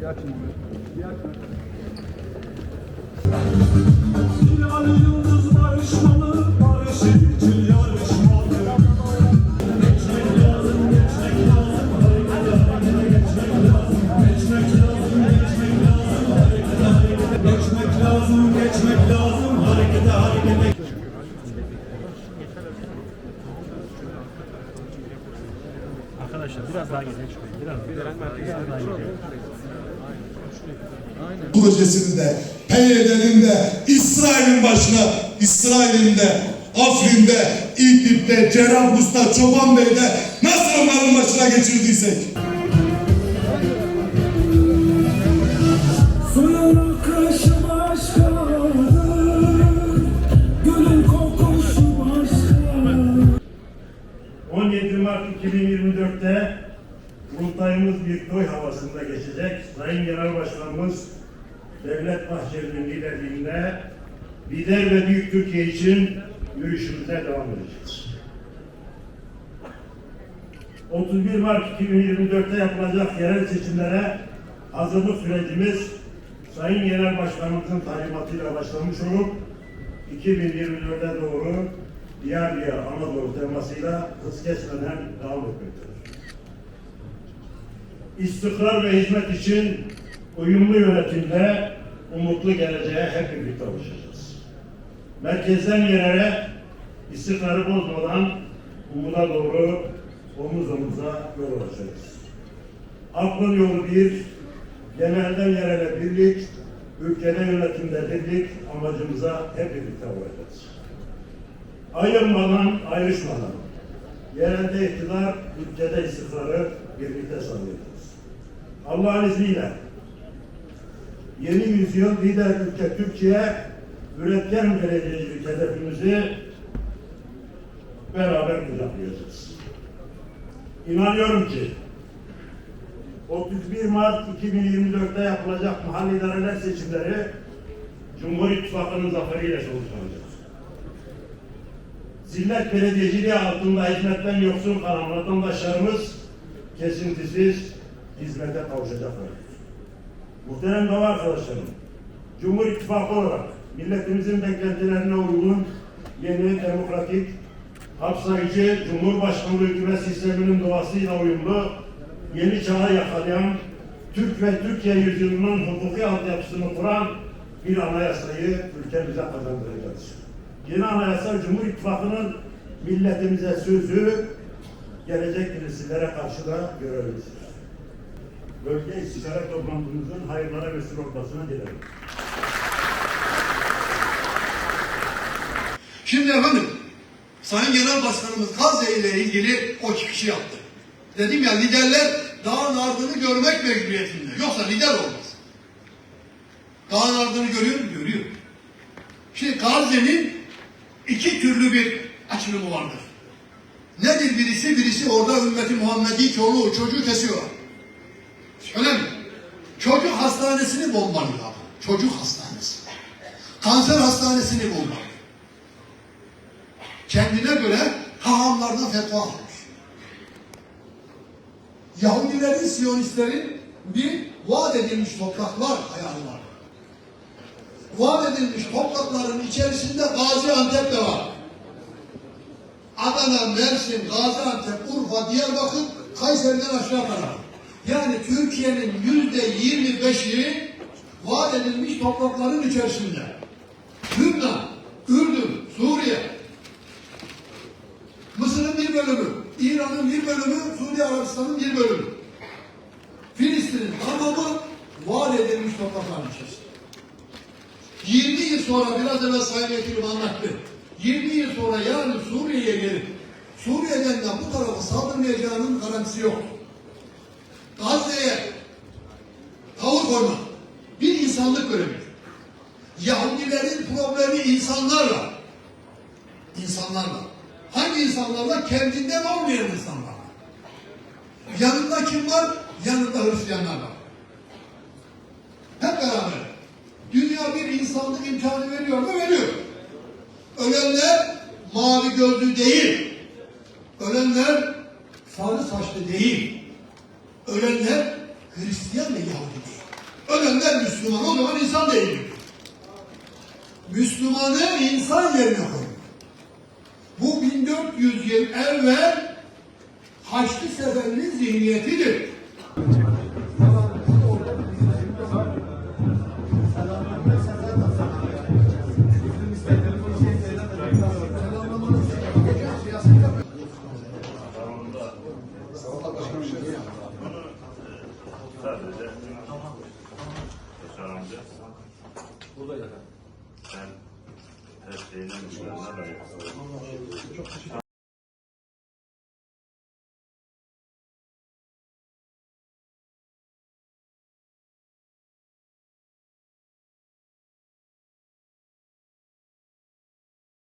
Gerçekten. Gerçekten. Lazım, geçmek lazım, harekete harekete. Arkadaşlar biraz daha gidelim. Biraz, biraz, biraz daha gidelim. projesinin de, PYD'nin de, İsrail'in başına, İsrail'in de, Afrin'de, İdlib'de, Cerablus'ta, Çoban Bey'de nasıl onların başına geçirdiysek. 17 Mart 2024'te kurultayımız bir toy havasında geçecek. Sayın Genel Başkanımız Devlet Bahçeli'nin liderliğinde lider ve büyük Türkiye için yürüyüşümüze devam edeceğiz. 31 Mart 2024'te yapılacak yerel seçimlere hazırlık sürecimiz Sayın Genel Başkanımızın talimatıyla başlamış olup 2024'e doğru diğer Anadolu temasıyla hız kesmeden devam etmektedir. İstikrar ve hizmet için uyumlu yönetimle umutlu geleceğe hep birlikte ulaşacağız. Merkezden yerlere istikrarı bozmadan umuda doğru omuz omuza yol alacağız. Aklın yolu bir, genelden yerele birlik, ülkede yönetimde birlik amacımıza hep birlikte ulaşacağız. Ayırmadan, ayrışmadan, yerelde iktidar, ülkede istikrarı birlikte sağlayacağız. Allah'ın izniyle yeni yüzyıl lider ülke Türkiye üretken belediyecilik hedefimizi beraber kucaklayacağız. İnanıyorum ki 31 Mart 2024'te yapılacak mahalli idareler seçimleri Cumhur İttifakı'nın zaferiyle sonuçlanacak. Zillet belediyeciliği altında hizmetten yoksun kalan vatandaşlarımız kesintisiz hizmete kavuşacaklar. Muhterem dava arkadaşlarım, Cumhur İttifakı olarak milletimizin beklentilerine uygun yeni demokratik, kapsayıcı Cumhurbaşkanlığı hükümet sisteminin doğasıyla uyumlu, yeni çağı yakalayan, Türk ve Türkiye yüzyılının hukuki altyapısını kuran bir anayasayı ülkemize kazandıracağız. Yeni anayasa Cumhur İttifakı'nın milletimize sözü, gelecek nesillere karşı da görevlidir. Bölge istişare toplantımızın hayırlara vesile olmasını dilerim. Şimdi efendim, Sayın Genel Başkanımız Gazze ile ilgili o çıkışı yaptı. Dedim ya liderler dağın ardını görmek mecburiyetinde. Yoksa lider olmaz. Dağın ardını görüyor mu? Görüyor. Şimdi Gazze'nin iki türlü bir açılımı vardır. Nedir birisi? Birisi orada ümmeti Muhammedi çoluğu çocuğu kesiyor. Öyle mi? Çocuk hastanesini bombalıyor. Çocuk hastanesi. Kanser hastanesini bombalıyor kendine göre hahamlardan fetva almış. Yahudilerin, Siyonistlerin bir vaat edilmiş topraklar hayali var. Vaat edilmiş toprakların içerisinde Gaziantep de var. Adana, Mersin, Gaziantep, Urfa, Diyarbakır, Kayseri'den aşağı kadar. Yani Türkiye'nin yüzde yirmi beşi vaat edilmiş toprakların içerisinde. Lübnan, Ürdün, Suriye, Mısır'ın bir bölümü, İran'ın bir bölümü, Suudi Arabistan'ın bir bölümü. Filistin'in tamamı vaat edilmiş toprakların içerisinde. 20 yıl sonra biraz evvel Sayın Vekilim anlattı. 20 yıl sonra yarın Suriye'ye gelip Suriye'den de bu tarafa saldırmayacağının garantisi yok. Gazze'ye tavır koymak bir insanlık görevi. Yahudilerin problemi insanlarla. İnsanlarla. Hangi insanlarla? Kendinden olmayan insanlarla. Yanında kim var? Yanında Hristiyanlar var. Hep beraber. Dünya bir insanlık imkanı veriyor mu? Veriyor. Ölenler mavi gözlü değil. Ölenler sarı saçlı değil. Ölenler Hristiyan ve Yahudi değil. Ölenler Müslüman. O zaman insan değil. Müslümanı insan yerine koy. Bu 1400 yıl evvel Haçlı Seferinin zihniyetidir.